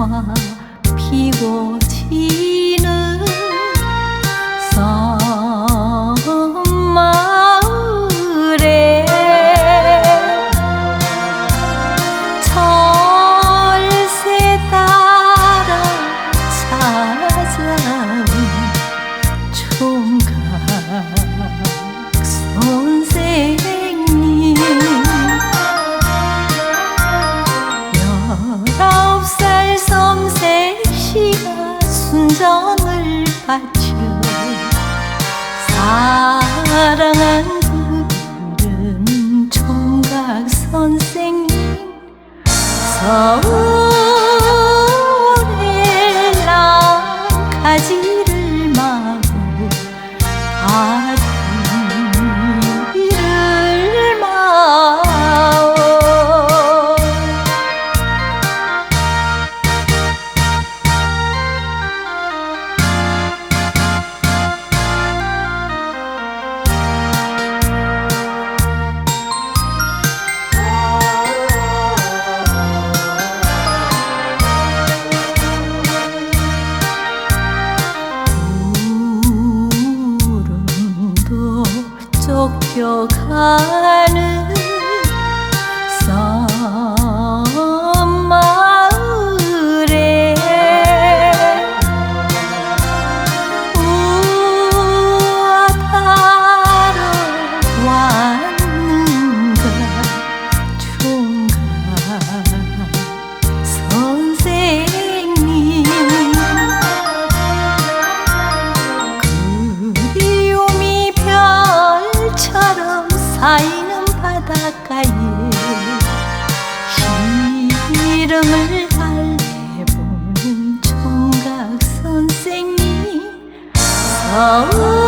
꽃과 피고 지는 섬마을에 철새 따라 찾아온 총각 정을 바쳐 사랑한 그른 총각 선생님 서울 就看。 쌓이는 바닷가에 시름을 달래보는 총각 선생님. 서